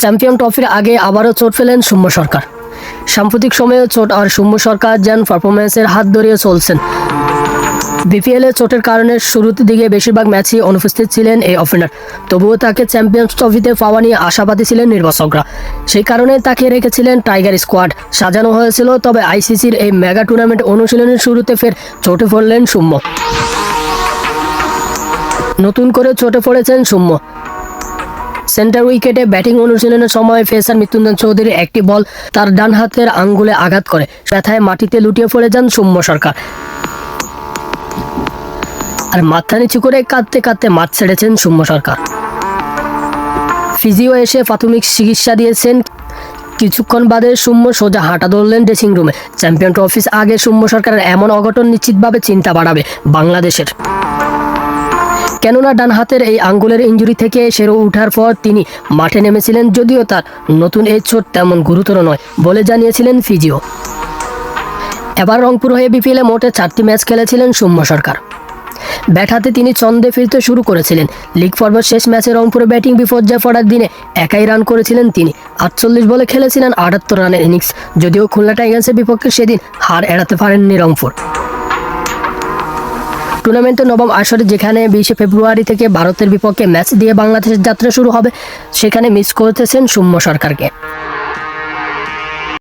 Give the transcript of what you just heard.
Champion ট্রফির আগে আবারও চোট ফেলেন সৌম্য সরকার। সাম্প্রতিক সময়ে চোট আর সৌম্য সরকার যেন পারফরমেন্সের হাত ধরিয়ে চলছেন। বিপিএলে চোটের কারণে শুরুর দিকে বেশিরভাগ ম্যাচই অনুপস্থিত ছিলেন এই ওপেনার তবুও তাকে চ্যাম্পিয়ন্স ট্রফিতে পাওয়া নিয়ে আশাবাদী ছিলেন নির্বাচকরা। সেই কারণে তাকে রেখেছিলেন টাইগার স্কোয়াড। সাজানো হয়েছিল, তবে আইসিসির এই মেগা টুর্নামেন্ট অনুশীলনের শুরুতে ফের চোটে পড়লেন সৌম্য। নতুন করে চোটে পড়েছেন সৌম্য। সেন্টার উইকেটে ব্যাটিং অনুশীলনের সময় ফেসার মৃত্যুঞ্জন চৌধুরীর একটি বল তার ডান হাতের আঙ্গুলে আঘাত করে। ব্যথায় মাটিতে লুটিয়ে পড়ে যান সৌম্য সরকার। আর মাথা নিচু করে কাঁদতে কাঁদতে মাঠ ছেড়েছেন সৌম্য সরকার। ফিজিও এসে প্রাথমিক চিকিৎসা দিয়েছেন। কিছুক্ষণ বাদে সৌম্য সোজা হাঁটা ধরলেন ড্রেসিং রুমে চ্যাম্পিয়ন ট্রফিস আগে সৌম্য সরকারের এমন অঘটন নিশ্চিতভাবে চিন্তা বাড়াবে বাংলাদেশের। কেননা ডান হাতের এই আঙ্গুলের ইঞ্জুরি থেকে সেরে উঠার পর তিনি মাঠে নেমেছিলেন, যদিও তার নতুন এই চোট তেমন গুরুতর নয় বলে জানিয়েছিলেন ফিজিও। এবার রংপুর হয়ে বিপিএলে মোটে চারটি ম্যাচ খেলেছিলেন সৌম্য সরকার। ব্যাট হাতে তিনি ছন্দে ফিরতে শুরু করেছিলেন। লিগ পর্বের শেষ ম্যাচে রংপুরে ব্যাটিং বিপর্যয় পড়ার দিনে একাই রান করেছিলেন তিনি। আটচল্লিশ বলে খেলেছিলেন আটাত্তর রানের ইনিংস, যদিও খুলনা টাইগার্সের বিপক্ষে সেদিন হার এড়াতে পারেননি রংপুর। টুর্নামেন্টের নবম আসরে যেখানে বিশে ফেব্রুয়ারি থেকে ভারতের বিপক্ষে ম্যাচ দিয়ে বাংলাদেশের যাত্রা শুরু হবে, সেখানে মিস করতেছেন সৌম্য সরকারকে।